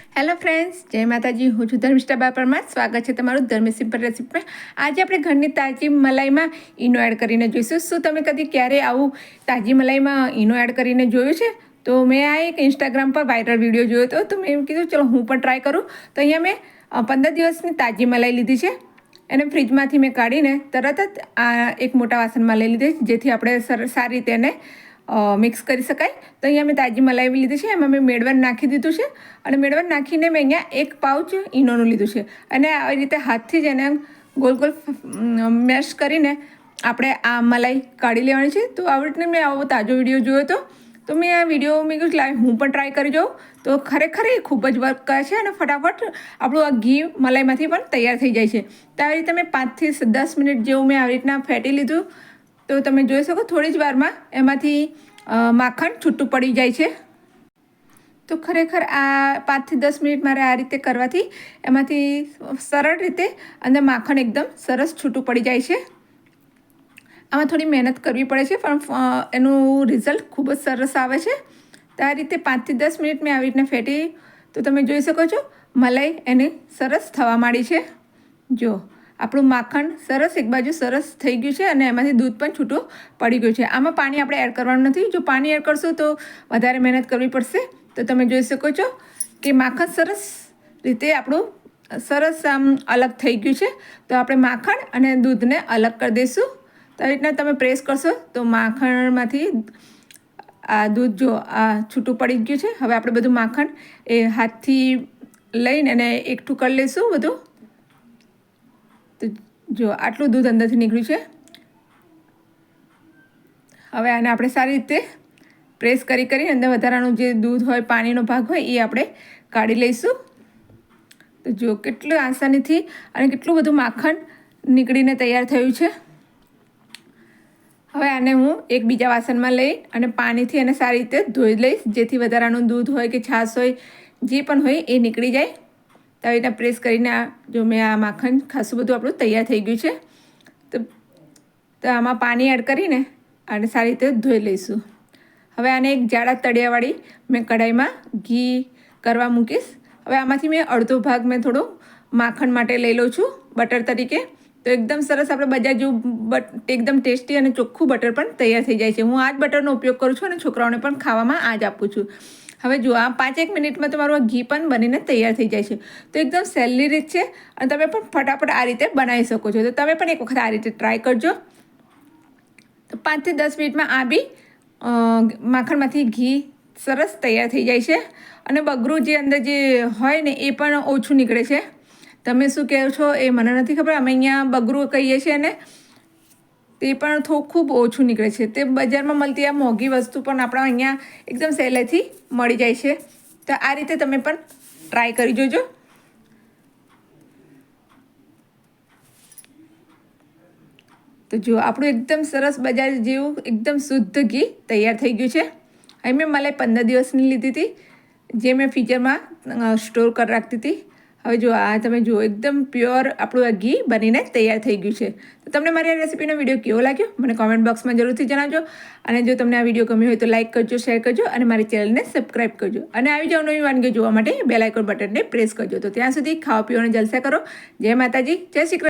Hello friends જય માતાજી. હું છું ધર્મિષ્ઠા બાપરમાં. સ્વાગત છે તમારું ધર્મી સિમ્પલ રેસીપીમાં. આજે આપણે ઘરની તાજી મલાઈમાં ઈનો એડ કરીને જોઈશું. શું તમે કદી ક્યારે આવું તાજી મલાઈમાં ઈનો એડ કરીને જોયું છે? તો મેં આ એક ઇન્સ્ટાગ્રામ પર વાયરલ વીડિયો જોયો હતો. તો મેં કીધું, ચલો, હું પણ ટ્રાય કરું. તો અહીંયા મેં પંદર દિવસની તાજી મલાઈ લીધી છે. એને ફ્રીજમાંથી મેં કાઢીને તરત જ આ એક મોટા વાસણમાં લઈ લીધી જેથી આપણે સર, સારી રીતે એને મિક્સ કરી શકાય. તો અહીંયા મેં તાજી મલાઈ લીધી છે. એમાં મેં મેળવણ નાખી દીધું છે. અને મેળવણ નાખીને મેં અહીંયા એક પાઉચ ઈનોનું લીધું છે. અને આવી રીતે હાથથી જ એને ગોલ ગોલ મેશ કરીને આપણે આ મલાઈ કાઢી લેવાની છે. તો આવી રીતે મેં આવો તાજો વીડિયો જોયો હતો. તો મેં આ વીડિયો મેં કીધું લાઈવ હું પણ ટ્રાય કરી જોઉં. તો ખરેખર એ ખૂબ જ વર્ક કરે છે અને ફટાફટ આપણું આ ઘી મલાઈમાંથી પણ તૈયાર થઈ જાય છે. તો આવી રીતે મેં પાંચથી દસ મિનિટ જેવું મેં આવી રીતના ફેટી લીધું. તો તમે જોઈ શકો થોડી જ વારમાં એમાંથી માખણ છૂટું પડી જાય છે. તો ખરેખર આ પાંચથી દસ મિનિટ મારે આ રીતે કરવાથી એમાંથી સરળ રીતે અને માખણ એકદમ સરસ છૂટું પડી જાય છે. આમાં થોડી મહેનત કરવી પડે છે, પણ એનું રિઝલ્ટ ખૂબ જ સરસ આવે છે. તો આ રીતે પાંચથી દસ મિનિટ મેં આવી રીતના ફેટી, તો તમે જોઈ શકો છો, મલાઈ એને સરસ થવા માંડી છે. જો આપણું માખણ સરસ, એક બાજુ સરસ થઈ ગયું છે અને એમાંથી દૂધ પણ છૂટું પડી ગયું છે. આમાં પાણી આપણે એડ કરવાનું નથી. જો પાણી એડ કરશો તો વધારે મહેનત કરવી પડશે. તો તમે જોઈ શકો છો કે માખણ સરસ રીતે આપણું સરસ, આમ, અલગ થઈ ગયું છે. તો આપણે માખણ અને દૂધને અલગ કરી દઈશું. તો આવી રીતના તમે પ્રેસ કરશો તો માખણમાંથી આ દૂધ જો આ છૂટું પડી ગયું છે. હવે આપણે બધું માખણ એ હાથથી લઈને એને એકઠું કરી લઈશું બધું. તો જો આટલું દૂધ અંદરથી નીકળ્યું છે. હવે આને આપણે સારી રીતે પ્રેસ કરી કરી અંદર વધારાનું જે દૂધ હોય, પાણીનો ભાગ હોય, એ આપણે કાઢી લઈશું. તો જો કેટલું આસાનીથી અને કેટલું બધું માખણ નીકળીને તૈયાર થયું છે. હવે આને હું એક બીજા વાસણમાં લઈ અને પાણીથી એને સારી રીતે ધોઈ લઈશ, જેથી વધારાનું દૂધ હોય કે છાશ હોય, જે પણ હોય એ નીકળી જાય. આવી રીતના પ્રેસ કરીને આ જો મેં આ માખણ ખાસું બધું આપણું તૈયાર થઈ ગયું છે, તો તો આમાં પાણી એડ કરીને અને સારી રીતે ધોઈ લઈશું. હવે આને એક જાડા તળિયાવાળી મેં કઢાઈમાં ઘી કરવા મૂકીશ. હવે આમાંથી મેં અડધો ભાગ મેં થોડો માખણ માટે લઈ લઉં છું, બટર તરીકે. તો એકદમ સરસ આપણે બજાર જેવું બટ એકદમ ટેસ્ટી અને ચોખ્ખું બટર પણ તૈયાર થઈ જાય છે. હું આ જ બટરનો ઉપયોગ કરું છું અને છોકરાઓને પણ ખાવામાં આ જ આપું છું. હવે જો આ પાંચ એક મિનિટમાં તમારું આ ઘી પણ બનીને તૈયાર થઈ જાય છે. તો એકદમ સહેલી રીત છે અને તમે પણ ફટાફટ આ રીતે બનાવી શકો છો. તો તમે પણ એક વખત આ રીતે ટ્રાય કરજો. તો પાંચથી દસ મિનિટમાં આ બી માખણમાંથી ઘી સરસ તૈયાર થઈ જાય છે. અને બગરું જે અંદર જે હોય ને એ પણ ઓછું નીકળે છે. તમે શું કહો છો એ મને નથી ખબર. અમે અહીંયા બગરું કહીએ છીએ ને તે પણ થોડું ખૂબ ઓછું નીકળે છે. તે બજારમાં મળતી આ મોંઘી વસ્તુ પણ આપણા અહીંયા એકદમ સહેલાઈથી મળી જાય છે. તો આ રીતે તમે પણ ટ્રાય કરી જોજો. તો જો આપણું એકદમ સરસ બજાર જેવું એકદમ શુદ્ધ ઘી તૈયાર થઈ ગયું છે. અહીં મેં મલાઈ પંદર દિવસની લીધી હતી. જે મેં ફ્રીજરમાં સ્ટોર કરી રાખતી હતી. હવે જો આ તમે જુઓ, એકદમ પ્યોર આપણું આ ઘી બનીને તૈયાર થઈ ગયું છે. તો તમને મારી આ રેસીપીનો વીડિયો કેવો લાગ્યો? મને કોમેન્ટ બોક્સમાં જરૂરથી જણાવજો. અને જો તમને આ વીડિયો ગમ્યો હોય તો લાઇક કરજો શેર કરજો અને મારી ચેનલને સબસ્ક્રાઈબ કરજો. અને આવી જાવ નવી વાનગીઓ જોવા માટે બેલાઇકોન બટનને પ્રેસ કરજો. તો ત્યાં સુધી ખાવા પીવાને જલસા કરો. જય માતાજી, જય શ્રી કૃષ્ણ.